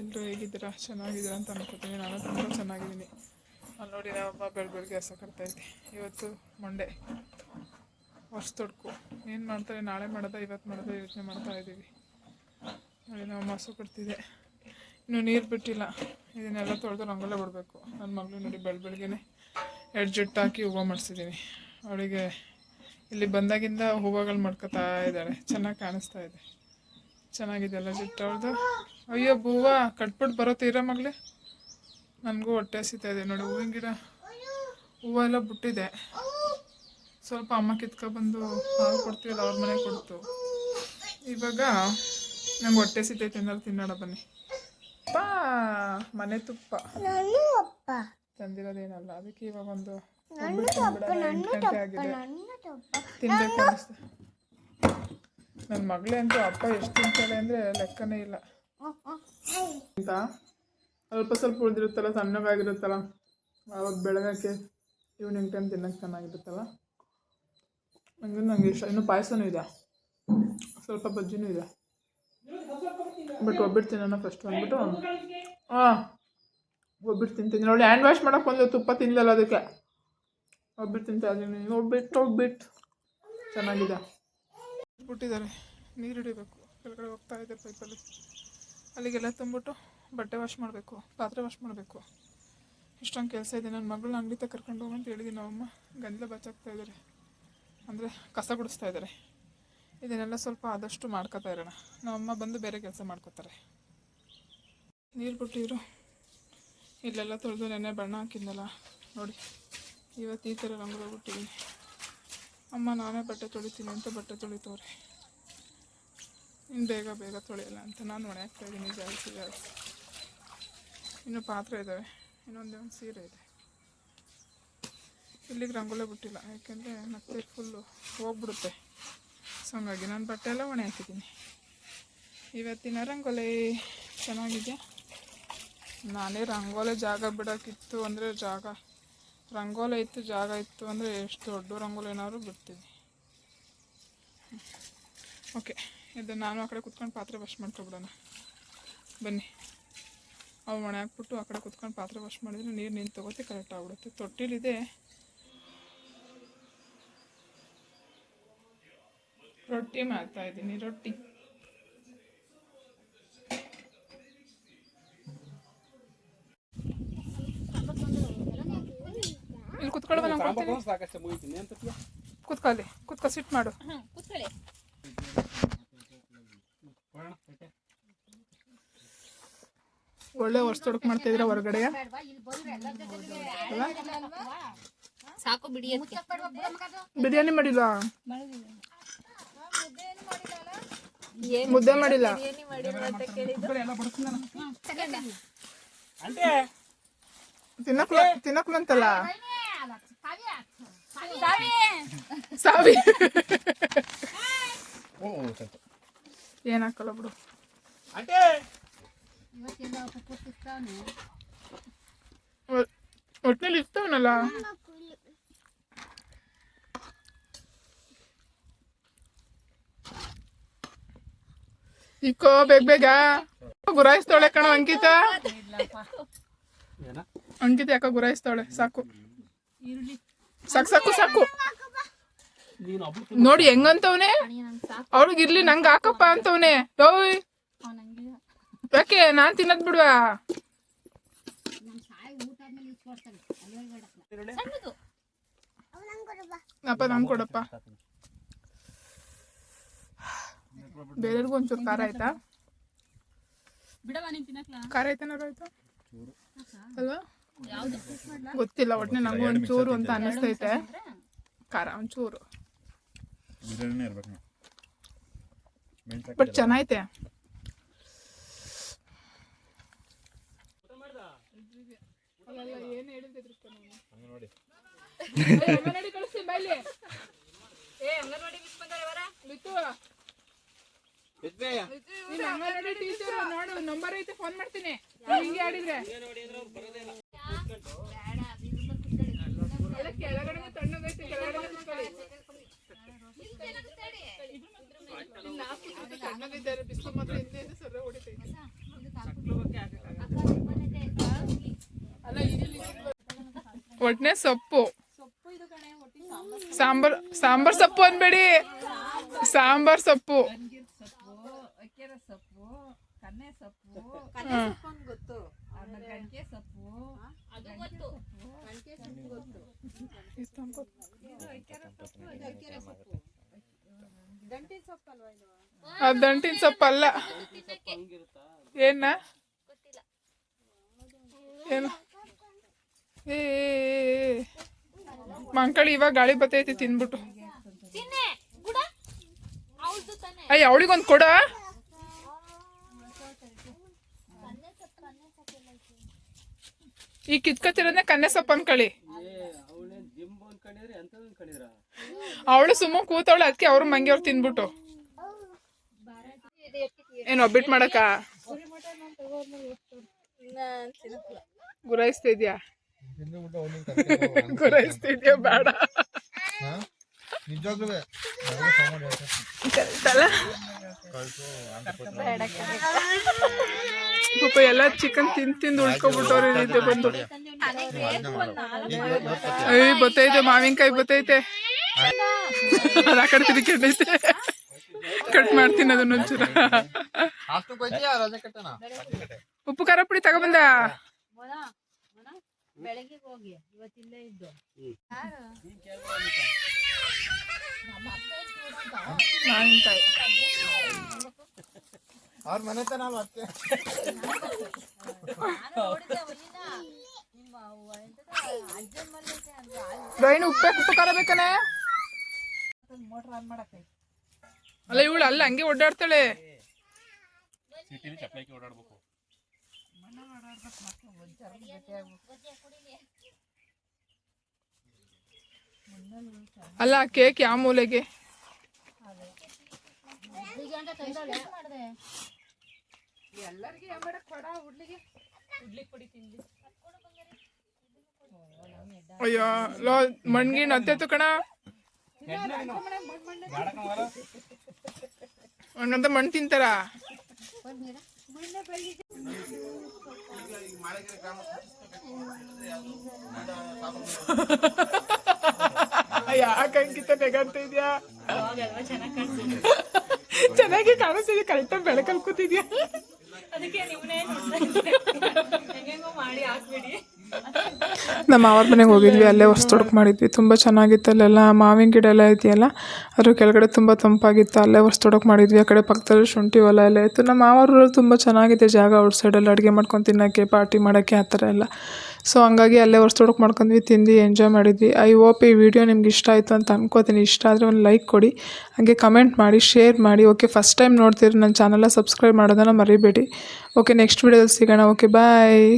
ಎಲ್ಲರೂ ಹೇಗಿದ್ದೀರಾ? ಚೆನ್ನಾಗಿದ್ದೀರಾ ಅಂತ ಅನ್ಕೋತೀನಿ. ನಾನು ತುಂಬ ಚೆನ್ನಾಗಿದ್ದೀನಿ. ಅಲ್ಲಿ ನೋಡಿ ನಾವಮ್ಮ ಬೆಳ ಬೆಳಗ್ಗೆ ಹಸ ಕಟ್ತಾಯಿದ್ದೆ ಇವತ್ತು ಮಂಡೆ ವರ್ಷ ತೊಡ್ಕು. ಏನು ಮಾಡ್ತಾರೆ? ನಾಳೆ ಮಾಡೋದ ಇವತ್ತು ಮಾಡೋದ, ಯೋಚನೆ ಮಾಡ್ತಾ ಇದ್ದೀವಿ. ನೋಡಿ ನಾವು ಹಸು ಕಟ್ತಿದ್ದೆ ಇನ್ನು ನೀರು ಬಿಟ್ಟಿಲ್ಲ. ಇದನ್ನೆಲ್ಲ ತೊಳೆದು ರಂಗೋಲೆ ಬಿಡಬೇಕು. ನನ್ನ ಮಗಳು ನೋಡಿ ಬೆಳ ಬೆಳಗ್ಗೆನೆ ಎರಡು ಜುಟ್ಟು ಹಾಕಿ ಹೂವು ಮಾಡಿಸಿದ್ದೀನಿ ಅವಳಿಗೆ ಇಲ್ಲಿ ಬಂದಾಗಿಂದ ಹೂವುಗಳು ಮಾಡ್ಕೋತಾ ಇದ್ದಾಳೆ. ಚೆನ್ನಾಗಿ ಕಾಣಿಸ್ತಾ ಇದೆ. ಚೆನ್ನಾಗಿದೆ ಅಲ್ಲ ಜುಟ್ಟು ಅವಳ್ದು? ಅಯ್ಯೋ ಬೂವ ಕಟ್ಬಿಟ್ಟು ಬರೋ ತೀರ ಮಗಳೇ. ನನಗೂ ಹೊಟ್ಟೆ ಹಸಿತಾ ಇದೆ ನೋಡಿ ಹೂವಿನ ಗಿಡ. ಹೂವ ಎಲ್ಲ ಬಿಟ್ಟಿದೆ. ಸ್ವಲ್ಪ ಅಮ್ಮ ಕಿತ್ಕೊಬಂದು ಹಾಲು ಕೊಡ್ತೀವಲ್ಲ ಅವ್ರ ಮನೆಗೆ ಕೊಡ್ತು. ಇವಾಗ ನಂಗೆ ಹೊಟ್ಟೆ ಸಿತೈತೆ ತಿನ್ನಲ್ಲ ತಿನ್ನೋಣ ಬನ್ನಿ. ಬಾ ಮನೆ ತುಪ್ಪ. ತಂದಿರೋದೇನಲ್ಲ ಅದಕ್ಕೆ ಇವಾಗ ಒಂದು ಗಂಟೆ ಆಗಿದೆ. ತಿನ್ಬೇಕು ಅನಿಸ್ತು ನನ್ನ ಮಗಳೇ ಅಂತೂ ಅಪ್ಪ ಎಷ್ಟು ತಿಂತಾಳೆ ಅಂದರೆ ಲೆಕ್ಕನೇ ಇಲ್ಲ. ಅಂತ. ಸ್ವಲ್ಪ ಸ್ವಲ್ಪ ಉಳಿದಿರುತ್ತಲ್ಲ ಸಣ್ಣವಾಗಿರುತ್ತಲ್ಲ ಆವಾಗ ಬೆಳಗಕ್ಕೆ ಈವ್ನಿಂಗ್ ಟೈಮ್ ತಿನ್ನಕ್ಕೆ ಚೆನ್ನಾಗಿರುತ್ತಲ್ಲ. ಹಂಗೆ ನಂಗೆ ಇಷ್ಟ. ಇನ್ನೂ ಪಾಯಸನೂ ಇದೆ. ಸ್ವಲ್ಪ ಬಜ್ಜಿನೂ ಇದೆ. ಬಟ್ ಒಬ್ಬಿಟ್ಟು ತಿನ್ನೋಣ ಫಸ್ಟ್ ಅಂದ್ಬಿಟ್ಟು. ಹಾಂ ಒಬ್ಬಿಟ್ಟು ತಿಂತೀನಿ. ನೋಡಿ ಹ್ಯಾಂಡ್ ವಾಶ್ ಮಾಡೋಕೆ ಒಂದು ತುಪ್ಪ ತಿನ್ನಲ್ಲ ಅದಕ್ಕೆ. ಒಬ್ಬಿಟ್ಟು ತಿಂತಾ ಇದ್ದೀನಿ. ಒಬ್ಬಿಟ್ಟು ಒಬ್ಬಿಟ್ಟು. ಚೆನ್ನಾಗಿದೆ. ಬಿಟ್ಟಿದ್ದಾರೆ. ನೀರು ಹಿಡಿಬೇಕು. ಕೆಳಗಡೆ ಹೋಗ್ತಾ ಇದೆ ಪೈಪಲ್ಲಿ. ಅಲ್ಲಿಗೆಲ್ಲ ತುಂಬಿಟ್ಟು ಬಟ್ಟೆ ವಾಶ್ ಮಾಡಬೇಕು, ಪಾತ್ರೆ ವಾಶ್ ಮಾಡಬೇಕು. ಇಷ್ಟೊಂದು ಕೆಲಸ ಇದೆ ನನ್ನ ಮಗಳನ್ನ ಅಂಗಡಿ ತಗ ಕರ್ಕೊಂಡು ಹೋಗಂತ ಹೇಳಿದ್ದೀನಿ ನಮ್ಮಮ್ಮ ಗಂದಲ ಬಚಾಕ್ತಾ ಇದ್ದಾರೆ ಅಂದರೆ ಕಸ ಗುಡಿಸ್ತಾ ಇದ್ದಾರೆ ಇದನ್ನೆಲ್ಲ ಸ್ವಲ್ಪ ಆದಷ್ಟು ಮಾಡ್ಕೋತಾ ಇರೋಣ. ನಮ್ಮಮ್ಮ ಬಂದು ಬೇರೆ ಕೆಲಸ ಮಾಡ್ಕೋತಾರೆ. ನೀರು ಬಿಟ್ಟಿದ್ರು ಇಲ್ಲೆಲ್ಲ ತೊಳೆದು ನೆನೆ ಬಣ್ಣ ಹಾಕಿದ್ನಲ್ಲ, ನೋಡಿ. ಇವತ್ತು ಈ ಥರ ರಂಗೋಲಿ ಅಮ್ಮ, ನಾನೇ ಬಟ್ಟೆ ತೊಳಿತೀನಿ ಅಂತ ಬಟ್ಟೆ ತೊಳಿತವ್ರೆ. ಇನ್ನು ಬೇಗ ಬೇಗ ತೊಳೆಯಲ್ಲ ಅಂತ ನಾನು ಒಣ ಹಾಕ್ತಾ ಇದ್ದೀನಿ ಜಾಸ್ತಿ ಜಾಸ್ತಿ. ಇನ್ನು ಪಾತ್ರೆ ಇದ್ದಾವೆ ಇನ್ನೊಂದೇ ಒಂದು ಸೀರೆ ಇದೆ. ಇಲ್ಲಿಗೆ ರಂಗೋಲೆ ಬಿಟ್ಟಿಲ್ಲ, ಯಾಕೆಂದರೆ ಮತ್ತೆ ಫುಲ್ಲು ಹೋಗ್ಬಿಡುತ್ತೆ. ಸೊ ಹಂಗಾಗಿ ನಾನು ಬಟ್ಟೆ ಎಲ್ಲ ಒಣೆ ಹಾಕಿದ್ದೀನಿ ಇವತ್ತಿನ ರಂಗೋಲೆ ಚೆನ್ನಾಗಿದೆ. ನಾನೇ ರಂಗೋಲೆ ಜಾಗ ಬಿಡೋಕ್ಕಿತ್ತು ಅಂದರೆ ಜಾಗ, ರಂಗೋಲೆ ಇತ್ತು, ಜಾಗ ಇತ್ತು ಅಂದರೆ ಎಷ್ಟು ದೊಡ್ಡ ರಂಗೋಲಿ ಏನಾದ್ರು ಬಿಡ್ತೀನಿ. ಓಕೆ ಇದು ನಾನು ಆ ಕಡೆ ಕುತ್ಕೊಂಡು ಪಾತ್ರೆ ವಾಶ್ ಮಾಡ್ಕೊಬಿಡೋಣ. ಬನ್ನಿ. ಅವು ಒಣ ಹಾಕ್ಬಿಟ್ಟು ಆ ಕಡೆ ಕುತ್ಕೊಂಡು ಪಾತ್ರೆ ವಾಶ್ ಮಾಡಿದ್ರೆ ನೀರು ನಿಂತು ತಗೋತಿ ಕರೆಕ್ಟ್ ಆಗ್ಬಿಡುತ್ತೆ. ತೊಟ್ಟಿಲಿದೆ. ರೊಟ್ಟಿ ಮಾಡ್ತಾ ಇದ್ದೀನಿ ರೊಟ್ಟಿ. ಇಲ್ಲಿ ಕುತ್ಕೊಳ್ಳೋ ಕುತ್ಕೊಳ್ಳಿ ಕುತ್ಕೊ ಸಿಟ್ ಮಾಡು. ಒಳ್ಳೆ ವರ್ಷ ತೊಡಕ್ ಮಾಡ್ತಾ ಇದ್ರ ಹೊರಗಡೆ ಸಾಕು ಬಿಡಿ ಬಿರಿಯಾನಿ ಮಾಡಿಲ್ಲ ಮುದ್ದೆ ಮಾಡಿಲ್ಲ? ತಿನ್ನಕ್ ತಿನ್ನಕ್ಲ ತಿನ್ನಕ್ಲಂತಲ್ಲ ಸಾವಿ. ಬಿಡು. ಹಾಕಲ್ಲ ಬಿಡು అంటే ಒ- ಒಟ್ನಲ್ಲಿ ಇರ್ತಾವನಲ್ಲ ಇಕ್ಕೋ ಬೇಗ ಬೇಗ ಗುರಾಯಿಸ್ತಾಳೆ ಕಣ ಅಂಕಿತ ಏನ ಅಂಕಿತ ಯಾಕೋ ಗುರಾಯಿಸ್ತಾಳೆ ಸಾಕು ಸಾಕು ಸಾಕು ಸಾಕು ನೋಡಿ ಹೆಂಗಂತವ್ನೆ ಅವ್ರಿಗೆ ಇರ್ಲಿ ನಂಗೆ ಹಾಕಪ್ಪ ಅಂತವ್ನೆ ಓಯ್ ಯಾಕೆ? ನಾನ್ ತಿನ್ನದ್ ಬಿಡುವ? ಅಪ್ಪ ನಮ್ ಕೊಡಪ್ಪ. ಬೇರೆಯವ್ರಿಗೂ ಒಂಚೂರು ಖಾರ ಆಯ್ತಾ? ಖಾರ ಆಯ್ತಾನಾರು ಆಯ್ತಾ? ಅಲ್ವಾ? ಗೊತ್ತಿಲ್ಲ ಒಟ್ಟನೆ ನಂಗೂ ಒಂಚೂರು ಅಂತ ಅನ್ನಿಸ್ತೈತೆ. ಖಾರ ಒಂಚೂರು. ಇರ್ಬೇಕು ನಾವು ಮೆಣಸು ಬಟ್ ಚೆನ್ನಾಗೈತೆ ನೋಡಿ ನೋಡು ನಂಬರ್ ಐತೆ ಫೋನ್ ಮಾಡ್ತೀನಿ. ಹಿಂಗೆ ಆಡಿದ್ರೆ. ಕೆಳಗಡೆ ತಣ್ಣಗೈತೆ ಕೆಳಗಡೆ ಮಾತ್ರ ಹಿಂದೆ ಒಟ್ನೆ ಸೊಪ್ಪು. ಸೊಪ್ಪು ಇದು ಕಣೆ ಒಟ್ಟಿ ಸಾಂಬಾರ್ ಸಾಂಬಾರ್ ಸಾಂಬಾರ್ ಸೊಪ್ಪು ಅನ್ಬೇಡಿ. ಸಾಂಬಾರ್ ಸೊಪ್ಪು. ಸೊಪ್ಪು ಸೊಪ್ಪು ಕನ್ನೆ ಸೊಪ್ಪು. ಕನ್ನೆ ಸೊಪ್ಪು ಗೊತ್ತು. ಆಮೇಲೆ ಗಂಟೆ ಸೊಪ್ಪು. ಅದು ಗೊತ್ತು. ಗಂಟೆ ಸೊಪ್ಪು ಗೊತ್ತು. ಇದು ಅಕ್ಕಿರ ಸೊಪ್ಪು ಅದು ಸೊಪ್ಪು. ದಂಟಿನ ಸೊಪ್ಪು ಅಲ್ವಾ ಇದು? ದಂಟಿನ ಸೊಪ್ಪು ಅಲ್ಲ. ಏನ? ಏನು? ಏ ಮಂಕಳಿ ಇವಾಗ ಗಾಳಿ ಬತ್ತೈತಿ ತಿನ್ಬಿಟ್ಟು. ಅಯ್ಯ ಅವಳಿಗೊಂದು ಕೊಡ. ಈ ಕಿತ್ಕೊತಿರೋದನ್ನ ಕನ್ನೆ ಸೊಪ್ಪು ಅನ್ಕಳಿ ಅವಳು ಸುಮ್ಮ ಕೂತವಳು ಅದಕ್ಕೆ ಅವ್ರು ಮಂಗಿ ಅವ್ರು ತಿನ್ಬಿಟ್ಟು. ಏನು ಒಬ್ಬಿಟ್ಟು ಮಾಡಕ್ಕ? ಗುರಾಯಿಸ್ತಾ ಇದ್ಯಾ? ಬೇಡ. ಪಾಪ ಎಲ್ಲ ಚಿಕನ್ ತಿಂದು ತಿಂದು ಉಳ್ಕೊಬಿಟ್ಟವ್ರ ನಿದ್ದೆ ಬಂದು. ಅಯ್ಯ ಬತ್ತೈತೆ ಮಾವಿನಕಾಯಿ ಬತ್ತೈತೆ. ಆ ಕಡೆ ತಿರ್ಕೊಂಡೈತೆ ಕಟ್ ಮಾಡ್ತೀನಿ ಅದನ್ನ ಒಂಚೂರ. ಉಪ್ಪು ಖಾರ ಪುಡಿ ತಗೊಬಂದ. ಬೆಳಗ್ಗೆ ಹೋಗಿ ಇವತ್ತಿಲ್ಲೇ ಇದ್ದು ಅವ್ರ ಮನೆ ತನ ಮತ್ತೆ ನಾನು ನೋಡಿದ್ದೆ ಅವನಿನ ನಿಮ್ಮ ಅವ್ವ ಎಂತದ ಅಜ್ಜನ್ ಮಲ್ಲೈತೆ ಅಂತ ರೈನು ಉಪ್ಪೆ ಮೋಟ್ರ್ ಆನ್ ಮಾಡಕ್ಕೆ ಅಲ್ಲ ಇವಳು ಅಲ್ಲ ಹಂಗೆ ಓಡಾಡ್ತಾಳೆ. ಸಿಟಿಲಿ ಓಡಾಡ್ಬೇಕು. ಅಲ್ಲ ಕೇಕ್ ಯಾವ ಮೂಲೆಗೆ? ಎಲ್ಲರಿಗೆ ಯಾವಾಗ ಕೊಡ ಹುಡ್ಲಿಗೆ. ಅಯ್ಯೋ ಲೋ ಮಣ್ಗಿನ್ ಹತ್ತೈತು ಕಣ. ಹಂಗಂತ ಮಣ್ಣು ತಿಂತಾರ? ಯಾಕೆ ಅಂಕಿತ ನೆಗಾಡ್ತಾ ಇದ್ಯಾ? ಚೆನ್ನಾಗಿ ಕಾಣಿಸ್ತಿದ್ಯಾ ಕರೆಕ್ಟಾಗಿ ಬೆಳಕಲ್ಲಿ ಕೂತಿದ್ಯಾ? ನಮ್ಮ ಮಾವರ ಮನೆಗೆ ಹೋಗಿದ್ವಿ, ಅಲ್ಲೇ ಹೊಸ್ತೊಡಕ್ ಮಾಡಿದ್ವಿ. ತುಂಬ ಚೆನ್ನಾಗಿತ್ತು ಅಲ್ಲೆಲ್ಲ. ಮಾವಿನ ಗಿಡ ಎಲ್ಲ ಇದೆಯಲ್ಲ ಅದ್ರ ಕೆಳಗಡೆ ತುಂಬ ತಂಪಾಗಿತ್ತು, ಅಲ್ಲೇ ಹೊಸ್ತೊಡಕ್ ಮಾಡಿದ್ವಿ. ಆ ಕಡೆ ಪಕ್ಕದಲ್ಲಿ ಶುಂಠಿ ಹೊಲ ಎಲ್ಲ ಇತ್ತು. ನಮ್ಮ ಮಾವೂರಲ್ಲಿ ತುಂಬ ಚೆನ್ನಾಗಿದೆ ಜಾಗ ಔಟ್ ಸೈಡಲ್ಲಿ ಅಡುಗೆ ಮಾಡ್ಕೊಂಡು ತಿನ್ನೋಕ್ಕೆ ಪಾರ್ಟಿ ಮಾಡೋಕ್ಕೆ, ಆ ಥರ ಎಲ್ಲ. ಸೊ ಹಂಗಾಗಿ ಅಲ್ಲೇ ಹೊಸ್ತೊಡಕ್ ಮಾಡ್ಕೊಂಡ್ವಿ, ತಿಂದು ಎಂಜಾಯ್ ಮಾಡಿದ್ವಿ. ಐ ಹೋಪ್ ಈ ವಿಡಿಯೋ ನಿಮ್ಗೆ ಇಷ್ಟ ಆಯಿತು ಅಂತ ಅನ್ಕೋತೀನಿ. ಇಷ್ಟ ಆದರೆ ಒಂದು ಲೈಕ್ ಕೊಡಿ, ಹಾಗೆ ಕಮೆಂಟ್ ಮಾಡಿ ಶೇರ್ ಮಾಡಿ. ಓಕೆ ಫಸ್ಟ್ ಟೈಮ್ ನೋಡ್ತೀರಿ ನನ್ನ ಚಾನಲ್ನ ಸಬ್ಸ್ಕ್ರೈಬ್ ಮಾಡೋದನ್ನು ಮರಿಬೇಡಿ. ಓಕೆ ನೆಕ್ಸ್ಟ್ ವಿಡಿಯೋದಲ್ಲಿ ಸಿಗೋಣ. Okay bye